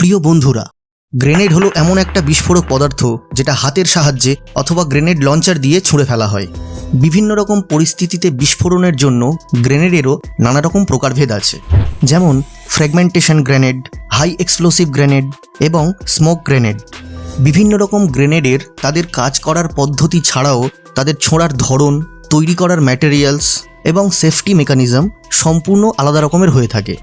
প্রিয় বন্ধুরা, গ্রেনেড হলো এমন একটা বিস্ফোরক পদার্থ যেটা হাতের সাহায্যে অথবা গ্রেনেড লঞ্চার দিয়ে ছুঁড়ে ফেলা হয়। বিভিন্ন রকম পরিস্থিতিতে বিস্ফোরণের জন্য গ্রেনেডেরও নানা রকম প্রকারভেদ আছে। যেমন fragmentation grenade, high explosive grenade এবং স্মোক গ্রেনেড। বিভিন্ন রকম গ্রেনেডের তাদের কাজ করার পদ্ধতি ছাড়াও তাদের ছোঁড়ার ধরন, তৈরি করার ম্যাটেরিয়ালস এবং সেফটি মেকানিজম সম্পূর্ণ আলাদা রকমের হয়ে থাকে।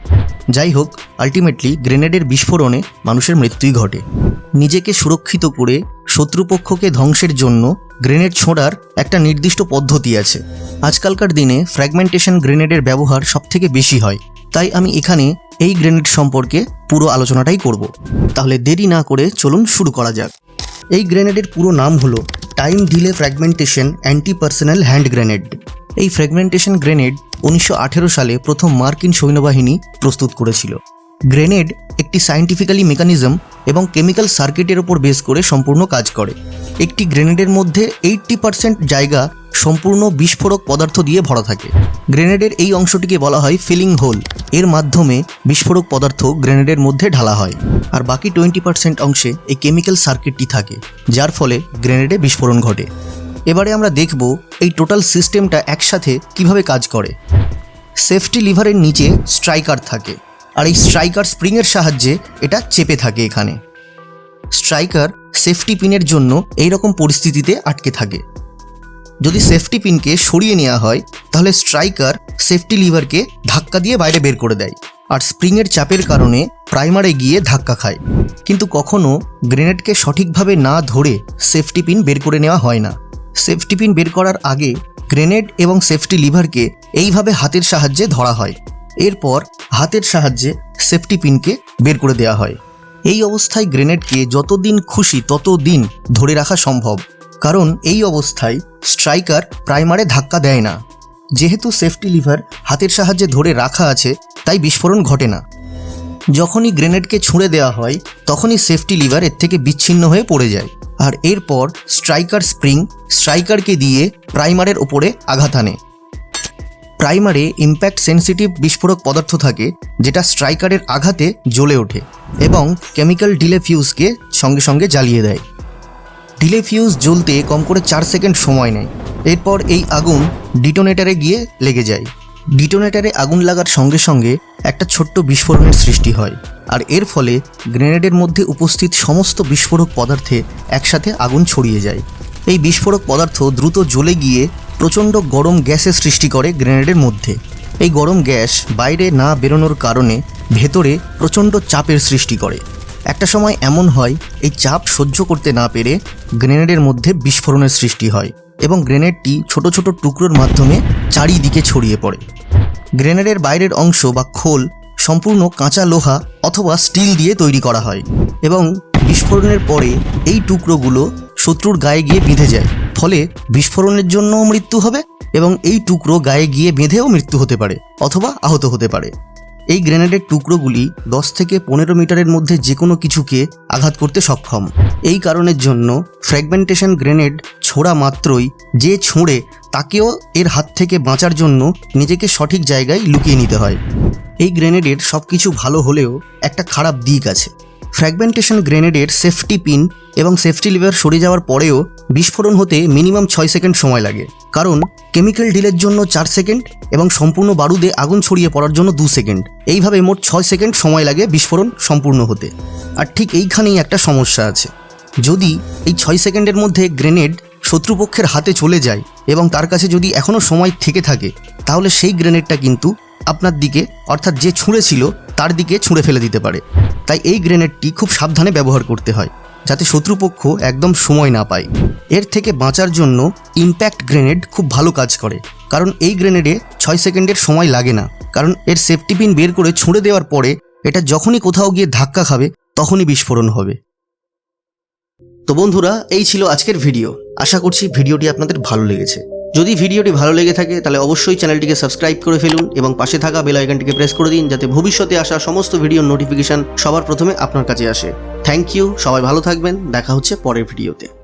যাই হোক আলটিমেটলি গ্রেনেডের বিস্ফোরণে মানুষের মৃত্যুই ঘটে। নিজেকে সুরক্ষিত করে শত্রুপক্ষকে ধ্বংসের জন্য গ্রেনেড ছোঁড়ার একটা নির্দিষ্ট পদ্ধতি আছে। আজকালকার দিনে ফ্র্যাগমেন্টেশন গ্রেনেডের ব্যবহার সবথেকে বেশি হয়। তাই আমি এখানে এই গ্রেনেড সম্পর্কে পুরো আলোচনাটাই করব। তাহলে দেরি না করে চলুন শুরু করা যাক। এই গ্রেনেডের পুরো নাম হলো time delay fragmentation anti personal hand grenade এই ফ্র্যাগমেন্টেশন গ্রেনেড উনিশশো আঠেরো সালে প্রথম মার্কিন সৈন্যবাহিনী প্রস্তুত করেছিল। গ্রেনেড একটি সায়েন্টিফিক্যালি মেকানিজম এবং কেমিক্যাল সার্কিটের ওপর বেস করে সম্পূর্ণ কাজ করে। একটি গ্রেনেডের মধ্যে এইট্টি পার্সেন্ট জায়গা সম্পূর্ণ বিস্ফোরক পদার্থ দিয়ে ভরা থাকে। গ্রেনেডের এই অংশটিকে বলা হয় ফিলিং হোল এর মাধ্যমে বিস্ফোরক পদার্থ গ্রেনেডের মধ্যে ঢালা হয়। আর বাকি টোয়েন্টি পার্সেন্ট অংশে এই কেমিক্যাল সার্কিটটি থাকে, যার ফলে গ্রেনেডে বিস্ফোরণ ঘটে। এবারে আমরা দেখব এই টোটাল সিস্টেমটা একসাথে কীভাবে কাজ করে। সেফটি লিভারের নিচে স্ট্রাইকার থাকে আর এই স্ট্রাইকার স্প্রিংয়ের সাহায্যে এটা চেপে থাকে এখানে। স্ট্রাইকার সেফটি পিনের জন্য এই রকম পরিস্থিতিতে আটকে থাকে। যদি সেফটি পিনকে সরিয়ে নেওয়া হয়, তাহলে স্ট্রাইকার সেফটি লিভারকে ধাক্কা দিয়ে বাইরে বের করে দেয় আর স্প্রিংয়ের চাপের কারণে প্রাইমারে গিয়ে ধাক্কা খায়। কিন্তু কখনো গ্রেনেডকে সঠিকভাবে না ধরে সেফটি পিন বের করে নেওয়া হয় না। সেফটি পিন বের করার আগে গ্রেনেড এবং সেফটি লিভারকে এইভাবে হাতের সাহায্যে ধরা হয়। এরপর হাতের সাহায্যে সেফটি পিনকে বের করে দেওয়া হয়। এই অবস্থায় গ্রেনেডকে যতদিন খুশি তত দিন ধরে রাখা সম্ভব। কারণ এই অবস্থায় স্ট্রাইকার প্রাইমারে ধাক্কা দেয় না। যেহেতু সেফটি লিভার হাতের সাহায্যে ধরে রাখা আছে, তাই বিস্ফোরণ ঘটে না। যখনই গ্রেনেডকে ছুঁড়ে দেওয়া হয়, তখনই সেফটি লিভার এর থেকে বিচ্ছিন্ন হয়ে পড়ে যায়। আর এরপর স্ট্রাইকার স্প্রিং স্ট্রাইকারকে দিয়ে প্রাইমারের ওপরে আঘাত আনে প্রাইমারে ইম্প্যাক্ট সেন্সিটিভ বিস্ফোরক পদার্থ থাকে, যেটা স্ট্রাইকারের আঘাতে জ্বলে ওঠে এবং কেমিক্যাল ডিলে ফিউজকে সঙ্গে সঙ্গে জ্বালিয়ে দেয়। ডিলে ফিউজ জ্বলতে কম করে চার সেকেন্ড সময় নেয়। এরপর এই আগুন ডিটোনেটারে গিয়ে লেগে যায়। ডিটোনেটারে আগুন লাগার সঙ্গে সঙ্গে একটা ছোট্ট বিস্ফোরণের সৃষ্টি হয়। আর এর ফলে গ্রেনেডের মধ্যে উপস্থিত সমস্ত বিস্ফোরক পদার্থে একসাথে আগুন ছড়িয়ে যায়। এই বিস্ফোরক পদার্থ দ্রুত জ্বলে গিয়ে প্রচণ্ড গরম গ্যাসের সৃষ্টি করে গ্রেনেডের মধ্যে। এই গরম গ্যাস বাইরে না বেরোনোর কারণে ভেতরে প্রচণ্ড চাপের সৃষ্টি করে। একটা সময় এমন হয়, এই চাপ সহ্য করতে না পেরে গ্রেনেডের মধ্যে বিস্ফোরণের সৃষ্টি হয় এবং গ্রেনেডটি ছোট ছোট টুকরোর মাধ্যমে চারিদিকে ছড়িয়ে পড়ে। গ্রেনেডের বাইরের অংশ বা খোল সম্পূর্ণ কাঁচা লোহা অথবা স্টিল দিয়ে তৈরি করা হয় এবং বিস্ফোরণের পরে এই টুকরোগুলো শত্রুর গায়ে গিয়ে বেঁধে যায়। ফলে বিস্ফোরণের জন্যও মৃত্যু হবে এবং এই টুকরো গায়ে গিয়ে বেঁধেও মৃত্যু হতে পারে অথবা আহত হতে পারে। এই গ্রেনেডের টুকরোগুলি দশ থেকে পনেরো মিটারের মধ্যে যে কোনো কিছুকে আঘাত করতে সক্ষম। এই কারণের জন্য ফ্র্যাগমেন্টেশন গ্রেনেড ছোড়া মাত্রই যে ছোঁড়ে, তাকেও এর হাত থেকে বাঁচার জন্য নিজেকে সঠিক জায়গায় লুকিয়ে নিতে হয়। এই গ্রেনেডের সব কিছু ভালো হলেও একটা খারাপ দিক আছে। ফ্র্যাগমেন্টেশন গ্রেনেডের সেফটি পিন এবং সেফটি লিভার সরে যাওয়ার পরেও বিস্ফোরণ হতে মিনিমাম ছয় সেকেন্ড সময় লাগে। কারণ কেমিক্যাল ডিলের জন্য চার সেকেন্ড এবং সম্পূর্ণ বারুদে আগুন ছড়িয়ে পড়ার জন্য দু সেকেন্ড এইভাবে মোট ছয় সেকেন্ড সময় লাগে বিস্ফোরণ সম্পূর্ণ হতে। আর ঠিক এইখানেই একটা সমস্যা আছে। যদি এই ছয় সেকেন্ডের মধ্যে গ্রেনেড শত্রুপক্ষের হাতে চলে যায় এবং তার কাছে যদি এখনও সময় থেকে থাকে, তাহলে সেই গ্রেনেডটা কিন্তু আপনার দিকে, অর্থাৎ যে ছুঁড়েছিল তার দিকে ছুঁড়ে ফেলে দিতে পারে। তাই এই গ্রেনেডটি খুব সাবধানে ব্যবহার করতে হয়, যাতে শত্রুপক্ষ একদম সময় না পায়। এর থেকে বাঁচার জন্য ইম্প্যাক্ট গ্রেনেড খুব ভালো কাজ করে, কারণ এই গ্রেনেডে ছয় সেকেন্ডের সময় লাগে না। কারণ এর সেফটি পিন বের করে ছুঁড়ে দেওয়ার পরে, এটা যখনই কোথাও গিয়ে ধাক্কা খাবে, তখনই বিস্ফোরণ হবে। তো বন্ধুরা, এই ছিল আজকের ভিডিও। আশা করছি ভিডিওটি আপনাদের ভালো লেগেছে। যদি ভিডিওটি ভালো লেগে থাকে, তাহলে অবশ্যই চ্যানেলটিকে সাবস্ক্রাইব করে ফেলুন এবং পাশে থাকা বেল আইকনটিকে প্রেস করে দিন যাতে ভবিষ্যতে আসা সমস্ত ভিডিওর নোটিফিকেশন সবার প্রথমে আপনার কাছে আসে। থ্যাংক ইউ, সবাই ভালো থাকবেন, দেখা হচ্ছে পরের ভিডিওতে।